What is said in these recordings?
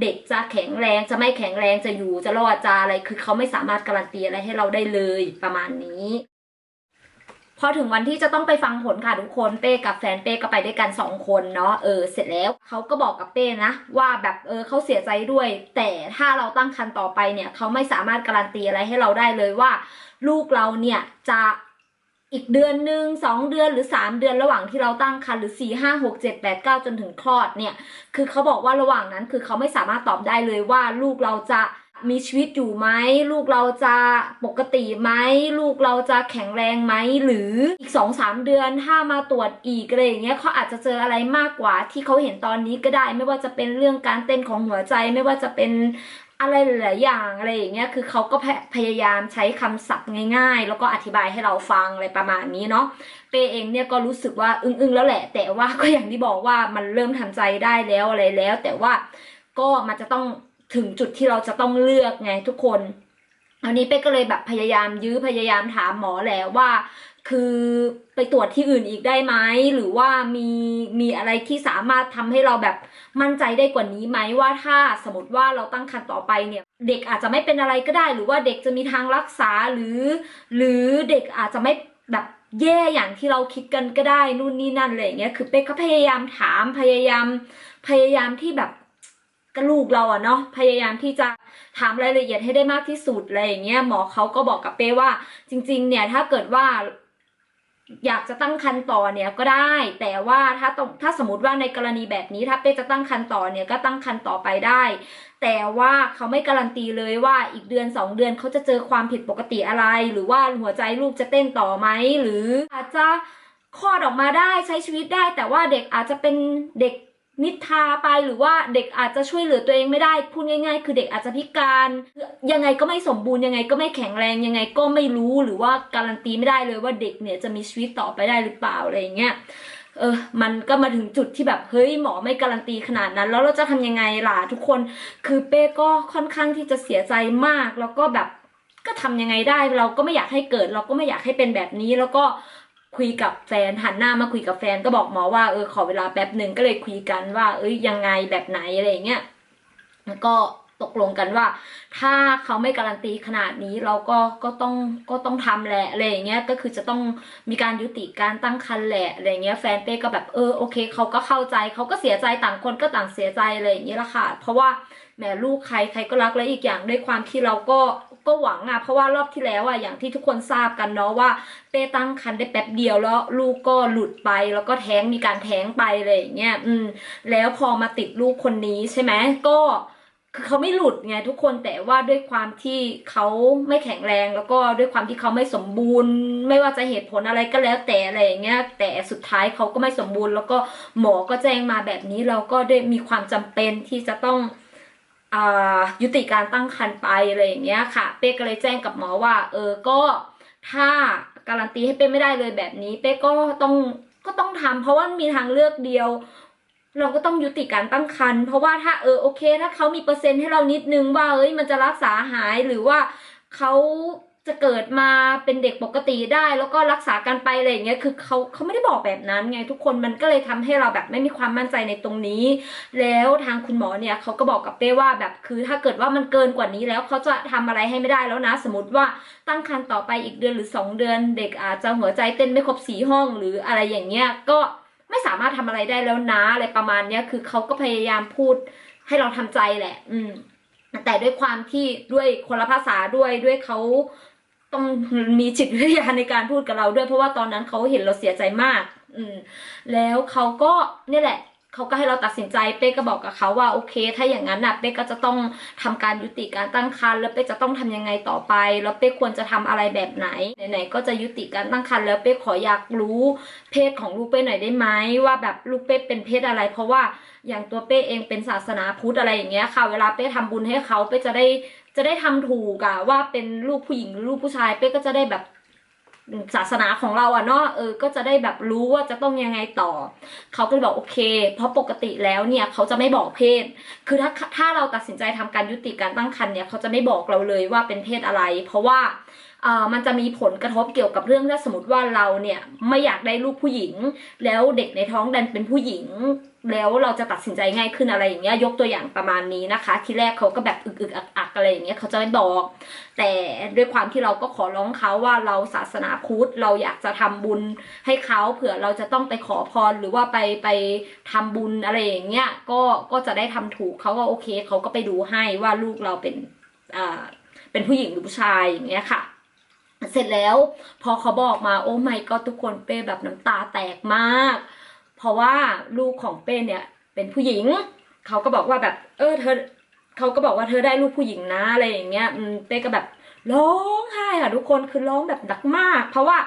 เด็กจะแข็งแรงจะไม่แข็งแรงจะอยู่จะรอดจะอะไร คือเขาไม่สามารถการันตีอะไรให้เราได้เลยประมาณนี้ พอถึงวันที่จะต้องไปฟังผลค่ะทุกคนเป้กับแฟนเป้ก็ไปด้วยกันสองคนเนาะเออเสร็จแล้วเขาก็บอกกับเป้นะ ว่าแบบเออเขาเสียใจด้วย แต่ถ้าเราตั้งครรภ์ต่อไปเนี่ยเขาไม่สามารถการันตีอะไรให้เราได้เลยว่า ลูกเราเนี่ยจะ อีกเดือนหนึ่งสองเดือนหรือสามเดือนระหว่างที่เราตั้งครรภ์หรือสี่ห้าหกเจ็ดแปดเก้าจนถึงคลอดเนี่ย คือเขาบอกว่าระหว่างนั้นคือเขาไม่สามารถตอบได้เลยว่าลูกเราจะมีชีวิตอยู่ไหมลูกเราจะปกติไหมลูกเราจะแข็งแรงไหมหรืออีกสองสามเดือนถ้ามาตรวจอีกอะไรอย่างเงี้ยเขาอาจจะเจออะไรมากกว่าที่เขาเห็นตอนนี้ก็ได้ ไม่ว่าจะเป็นเรื่องการเต้นของหัวใจ ไม่ว่าจะเป็น อะไรหลายๆอย่างอะไรอย่างเงี้ยคือเขาก็พยายามใช้คำศัพท์ง่าย ๆ แล้วก็อธิบายให้เราฟังอะไรประมาณนี้เนาะเปเองเนี่ยก็รู้สึกว่าอึ้งๆแล้วแหละ แต่ว่าก็อย่างที่บอกว่ามันเริ่มทำใจได้แล้วอะไรแล้ว แต่ว่าก็มันจะต้องถึงจุดที่เราจะต้องเลือกไงทุกคนอันนี้เป้ก็เลยแบบพยายามยื้อพยายามถามหมอแหละว่า คือไปตรวจที่อื่นอีกได้ไหมหรือว่ามีมีอะไรที่สามารถทำให้เราแบบมั่นใจได้กว่านี้ไหมว่าถ้าสมมติว่าเราตั้งครรภ์ต่อไปเนี่ย เด็กอาจจะไม่เป็นอะไรก็ได้ หรือว่าเด็กจะมีทางรักษาหรือ หรือเด็กอาจจะไม่แบบแย่อย่างที่เราคิดกันก็ได้นู่นนี่นั่นอะไรอย่างเงี้ยคือเป๊กก็พยายามถามพยายามพยายามที่แบบกลูกเราอะเนาะพยายามที่จะถามรายละเอียดให้ได้มากที่สุดอะไรอย่างเงี้ยหมอเขาก็บอกกับเป้ว่า จริง ๆ เนี่ยถ้าเกิดว่า อยากจะตั้งคันต่อเนี่ยก็ได้ แต่ว่าถ้าต้องถ้าสมมติว่าในกรณีแบบนี้ถ้าเป้จะตั้งคันต่อเนี่ยก็ตั้งคันต่อไปได้ แต่ว่าเขาไม่การันตีเลยว่าอีกเดือนสองเดือนเขาจะเจอความผิดปกติอะไร หรือว่าหัวใจลูกจะเต้นต่อไหมหรืออาจจะคลอดออกมาได้ใช้ชีวิตได้ แต่ว่าเด็กอาจจะเป็นเด็ก นิทาไปหรือว่าเด็กอาจจะช่วยเหลือตัวเองไม่ได้พูดง่าย ๆ คือเด็กอาจจะพิการยังไงก็ไม่สมบูรณ์ยังไงก็ไม่แข็งแรงยังไงก็ไม่รู้หรือว่าการันตีไม่ได้เลยว่าเด็กเนี่ยจะมีชีวิตต่อไปได้หรือเปล่าอะไรอย่างเงี้ยเออ มันก็มาถึงจุดที่แบบเฮ้ยหมอไม่การันตีขนาดนั้น แล้วเราจะทำยังไงล่ะทุกคน คือเป้ก็ค่อนข้างที่จะเสียใจมากแล้วก็แบบก็ทำยังไงได้ เราก็ไม่อยากให้เกิด เราก็ไม่อยากให้เป็นแบบนี้แล้วก็ คุยกับแฟนหันหน้ามาคุยกับแฟนก็บอกหมอว่าเออขอเวลาแป๊บหนึ่งก็เลยคุยกันว่า เอ้ยยังไงแบบไหนอะไรเงี้ยแล้วก็ตกลงกันว่า ถ้าเขาไม่การันตีขนาดนี้เราก็ก็ต้องก็ต้องทำแหละอะไรอย่างเงี้ยก็คือจะต้องมีการยุติการตั้งครรภ์แหละอะไรเงี้ยแฟนเป้ก็แบบเออโอเคเขาก็เข้าใจเขาก็เสียใจต่างคนก็ต่างเสียใจอะไรอย่างเงี้ยละค่ะเพราะว่าแหมลูกใครใครก็รักและอีกอย่างด้วยความที่เราก็ ก็หวังอะเพราะว่ารอบที่แล้วอะอย่างที่ทุกคนทราบกันเนาะว่าเป้ตั้งครรภ์ได้แป๊บเดียวแล้วลูกก็หลุดไป แล้วก็แท้งมีการแท้งไปอะไรอย่างเงี้ยอืม แล้วพอมาติดลูกคนนี้ใช่ไหมก็คือเขาไม่หลุดไงทุกคนแต่ว่าด้วยความที่เขาไม่แข็งแรง แล้วก็ด้วยความที่เขาไม่สมบูรณ์ ไม่ว่าจะเหตุผลอะไรก็แล้วแต่อะไรอย่างเงี้ยแต่สุดท้ายเขาก็ไม่สมบูรณ์ แล้วก็หมอก็แจ้งมาแบบนี้เราก็ได้มีความจำเป็นที่จะต้อง ยุติการตั้งครรภ์ไปอะไรอย่างเงี้ยค่ะ เป้ก็เลยแจ้งกับหมอว่า เออก็ถ้าการันตีให้เป้ไม่ได้เลยแบบนี้ เป้ก็ต้องก็ต้องทำเพราะว่ามีทางเลือกเดียว เราก็ต้องยุติการตั้งครรภ์เพราะว่าถ้าเออโอเค ถ้าเขามีเปอร์เซ็นต์ให้เรานิดนึงว่าเอ้ยมันจะรักษาหายหรือว่าเขา จะเกิดมาเป็นเด็กปกติได้แล้วก็รักษากันไปอะไรอย่างเงี้ยคือเขาเขาไม่ได้บอกแบบนั้นไงทุกคนมันก็เลยทำให้เราแบบไม่มีความมั่นใจในตรงนี้ แล้วทางคุณหมอเนี่ยเขาก็บอกกับเป้ว่าแบบคือถ้าเกิดว่ามันเกินกว่านี้แล้วเขาจะทำอะไรให้ไม่ได้แล้วนะ สมมติว่าตั้งครรภ์ต่อไปอีกเดือนหรือสองเดือน เด็กอาจจะหัวใจเต้นไม่ครบสีห้อง หรืออะไรอย่างเงี้ยก็ไม่สามารถทำอะไรได้แล้วนะอะไรประมาณเนี้ยคือเขาก็พยายามพูดให้เราทำใจแหละ อืมแต่ด้วยความที่ด้วยคนละภาษาด้วยด้วยเขา ต้องมีจิตวิทยาในการพูดกับเราด้วย เพราะว่าตอนนั้นเขาเห็นเราเสียใจมาก อืม แล้วเขาก็เนี่ยแหละ เขาก็ให้เราตัดสินใจเป้ก็บอกกับเขาว่าโอเค ถ้าอย่างนั้นน่ะเป้ก็จะต้องทำการยุติการตั้งครรภ์แล้วเป้จะต้องทำยังไงต่อไป แล้วเป้ควรจะทำอะไรแบบไหนไหนๆก็จะยุติการตั้งครรภ์แล้วเป้ขออยากรู้เพศของลูกเป้หน่อยได้ไหมว่าแบบลูกเป้เป็นเพศอะไร เพราะว่าอย่างตัวเป้เองเป็นศาสนาพุทธอะไรอย่างเงี้ยค่ะ เวลาเป้ทำบุญให้เขาเป้จะได้จะได้ทำถูกอะว่าเป็นลูกผู้หญิงหรือลูกผู้ชายเป้ก็จะได้แบบ ศาสนาของเราอะเนาะเออก็จะได้แบบรู้ว่าจะต้องยังไงต่อ เขาก็เลยบอกโอเค เพราะปกติแล้วเนี่ยเขาจะไม่บอกเพศ คือถ้าถ้าเราตัดสินใจทำการยุติการตั้งครรภ์เนี่ยเขาจะไม่บอกเราเลยว่าเป็นเพศอะไร เพราะว่าอ่ามันจะมีผลกระทบเกี่ยวกับเรื่องถ้าสมมติว่าเราเนี่ยไม่อยากได้ลูกผู้หญิง แล้วเด็กในท้องดันเป็นผู้หญิง แล้วเราจะตัดสินใจง่ายขึ้นอะไรอย่างเงี้ยยกตัวอย่างประมาณนี้นะคะ ที่แรกเขาก็แบบอึกๆอักๆอะไรอย่างเงี้ยเขาจะไม่บอก แต่ด้วยความที่เราก็ขอร้องเขาว่าเราศาสนาพุทธเราอยากจะทำบุญให้เขาเผื่อเราจะต้องไปขอพรหรือว่าไปไปทำบุญอะไรอย่างเงี้ยก็ก็จะได้ทำถูกเขาก็โอเคเขาก็ไปดูให้ว่าลูกเราเป็นอ่าเป็นผู้หญิงหรือผู้ชายอย่างเงี้ยค่ะเสร็จแล้วพอเขาบอกมาโอ้ไม่ก็ทุกคนเป้แบบน้ำตาแตกมาก เพราะว่าลูกของเป้เนี่ยเป็นผู้หญิง เขาก็บอกว่าแบบ เออเธอเขาก็บอกว่าเธอได้ลูกผู้หญิงนะอะไรอย่างเงี้ยเป้ก็แบบร้องไห้ค่ะทุกคนคือร้องแบบหนักมาก เพราะว่า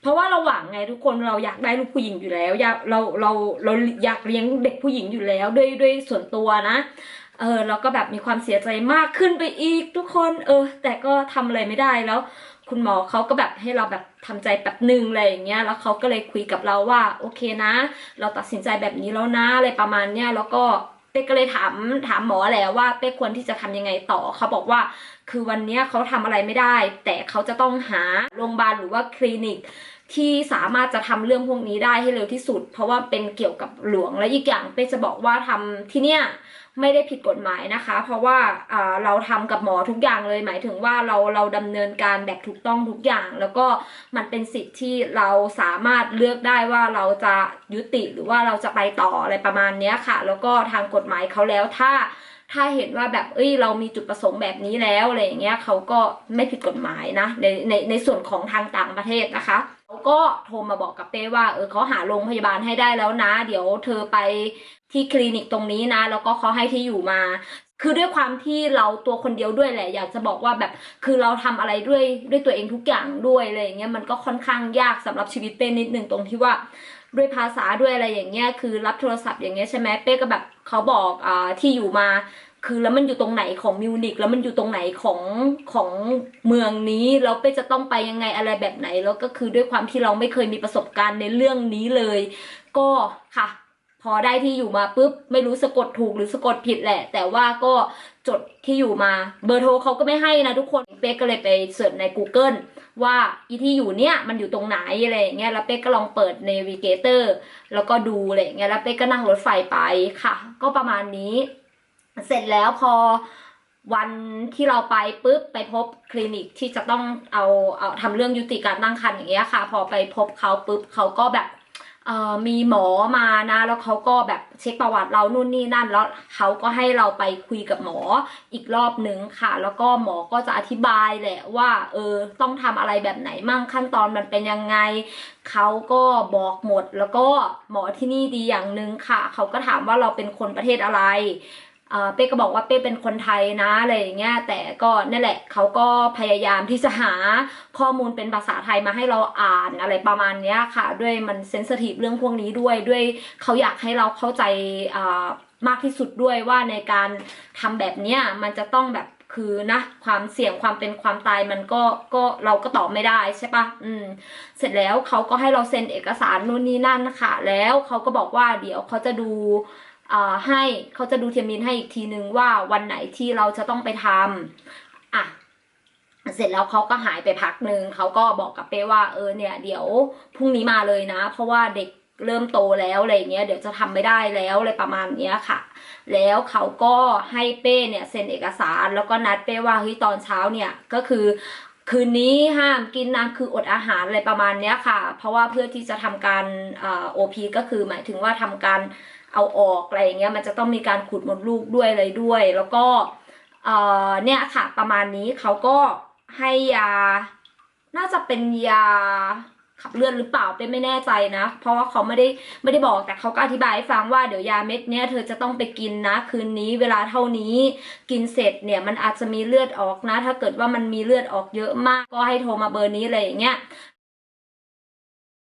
เพราะว่าเราหวังไงทุกคนเราอยากได้ลูกผู้หญิงอยู่แล้วอยากเราเราเราอยากเลี้ยงเด็กผู้หญิงอยู่แล้วด้วยด้วยส่วนตัวนะเออเราก็แบบมีความเสียใจมากขึ้นไปอีกทุกคน เออ แต่ก็ทำอะไรไม่ได้แล้ว คุณหมอเขาก็แบบให้เราแบบทำใจแบบหนึ่งอะไรอย่างเงี้ย แล้วเขาก็เลยคุยกับเราว่า โอเคนะ เราตัดสินใจแบบนี้แล้วนะอะไรประมาณเนี้ยแล้วก็เป๊กก็เลยถามถามหมอแล้วว่าเป๊กควรที่จะทำยังไงต่อเขาบอกว่า คือวันเนี้ยเขาทำอะไรไม่ได้ แต่เขาจะต้องหาโรงพยาบาลหรือว่าคลินิก ที่สามารถจะทำเรื่องพวกนี้ได้ให้เร็วที่สุด เพราะว่าเป็นเกี่ยวกับหลวงและอีกอย่างเป๊กจะบอกว่าทำที่เนี้ยไม่ได้ผิดกฎหมายนะคะ เพราะว่าเราทำกับหมอทุกอย่างเลย หมายถึงว่าเราเราดำเนินการแบบถูกต้องทุกอย่าง แล้วก็มันเป็นสิทธิ์ที่เราสามารถเลือกได้ว่าเราจะยุติหรือว่าเราจะไปต่ออะไรประมาณเนี้ยค่ะ แล้วก็ทางกฎหมายเขาแล้วถ้าถ้าเห็นว่าแบบเอ้ยเรามีจุดประสงค์แบบนี้แล้วอะไรอย่างเงี้ยเขาก็ไม่ผิดกฎหมายนะในในในส่วนของทางต่างประเทศนะคะ เขาก็โทรมาบอกกับเป้ว่าเออเขาหาโรงพยาบาลให้ได้แล้วนะ เดี๋ยวเธอไปที่คลินิกตรงนี้นะ แล้วก็เขาให้ที่อยู่มา คือด้วยความที่เราตัวคนเดียวด้วยแหละ อยากจะบอกว่าแบบคือเราทำอะไรด้วยด้วยตัวเองทุกอย่างด้วยอะไรอย่างเงี้ยมันก็ค่อนข้างยากสำหรับชีวิตเป้นิดนึงตรงที่ว่าด้วยภาษาด้วยอะไรอย่างเงี้ยคือรับโทรศัพท์อย่างเงี้ยใช่ไหมเป้ก็แบบเขาบอกอ่าที่อยู่มา คือแล้วมันอยู่ตรงไหนของมิวนิกแล้วมันอยู่ตรงไหนของของเมืองนี้แล้วเป้จะต้องไปยังไงอะไรแบบไหน แล้วก็คือด้วยความที่เราไม่เคยมีประสบการณ์ในเรื่องนี้เลย ก็ค่ะ พอได้ที่อยู่มาปุ๊บไม่รู้สะกดถูกหรือสะกดผิดแหละ แต่ว่าก็จดที่อยู่มาเบอร์โทรเขาก็ไม่ให้นะทุกคนเป๊กก็เลยไปเสิร์ชใน Google ว่าอีที่อยู่เนี่ยมันอยู่ตรงไหนอะไรอย่างเงี้ยแล้วเป๊กก็ลองเปิด Navigator แล้วก็ดูอะไรอย่างเงี้ยแล้วเป๊กก็นั่งรถไฟไปค่ะ ก็ประมาณนี้ เสร็จแล้วพอวันที่เราไปปุ๊บไปพบคลินิกที่จะต้องเอาเอาทำเรื่องยุติการตั้งครรภ์อย่างเงี้ยค่ะ พอไปพบเขาปุ๊บเขาก็แบบมีหมอมานะ แล้วเขาก็แบบเช็คประวัติเรานู่นนี่นั่น แล้วเขาก็ให้เราไปคุยกับหมออีกรอบนึงค่ะ แล้วก็หมอก็จะอธิบายแหละว่า เออต้องทำอะไรแบบไหนมั่งขั้นตอนมันเป็นยังไงเขาก็บอกหมด แล้วก็หมอที่นี่ดีอย่างหนึ่งค่ะเขาก็ถามว่าเราเป็นคนประเทศอะไร เป้ก็บอกว่าเป้เป็นคนไทยนะอะไรอย่างเงี้ยแต่ก็นั่นแหละเขาก็พยายามที่จะหาข้อมูลเป็นภาษาไทยมาให้เราอ่านอะไรประมาณเนี้ยค่ะ ด้วยมันเซนสทีฟเรื่องพวกนี้ด้วยด้วยเขาอยากให้เราเข้าใจมากที่สุดด้วยว่าในการทำแบบเนี้ยมันจะต้องแบบคือนะความเสี่ยงความเป็นความตายมันก็ก็เราก็ตอบไม่ได้ใช่ปะอืม เสร็จแล้วเขาก็ให้เราเซ็นเอกสารนู่นนี่นั่นนะคะแล้วเขาก็บอกว่าเดี๋ยวเขาจะดู ให้เขาจะดูเทียมินให้อีกทีนึงว่าวันไหนที่เราจะต้องไปทำอะเสร็จแล้วเขาก็หายไปพักหนึ่งเขาก็บอกกับเป้ว่าเออเนี่ยเดี๋ยวพรุ่งนี้มาเลยนะ เพราะว่าเด็กเริ่มโตแล้วอะไรเงี้ยเดี๋ยวจะทำไม่ได้แล้วอะไรประมาณเนี้ยค่ะ แล้วเขาก็ให้เป้เนี่ยเซ็นเอกสารแล้วก็นัดเป้ว่าเฮ้ยตอนเช้าเนี่ยก็คือคืนนี้ห้ามกินนะคืออดอาหารอะไรประมาณเนี้ยค่ะ เพราะว่าเพื่อที่จะทำการโอพีก็คือหมายถึงว่าทำการ เอาออกอะไรอย่างเงี้ยมันจะต้องมีการขุดมดลูกด้วยอะไรด้วย แล้วก็เอ่อเนี่ยค่ะประมาณนี้เขาก็ให้ยา น่าจะเป็นยาขับเลือดหรือเปล่าเป็นไม่แน่ใจนะ เพราะว่าเขาไม่ได้ไม่ได้บอกแต่เขาก็อธิบายให้ฟังว่าเดี๋ยวยาเม็ดเนี้ยเธอจะต้องไปกินนะ คืนนี้เวลาเท่านี้กินเสร็จเนี่ยมันอาจจะมีเลือดออกนะ ถ้าเกิดว่ามันมีเลือดออกเยอะมากก็ให้โทรมาเบอร์นี้เลยอย่างเงี้ย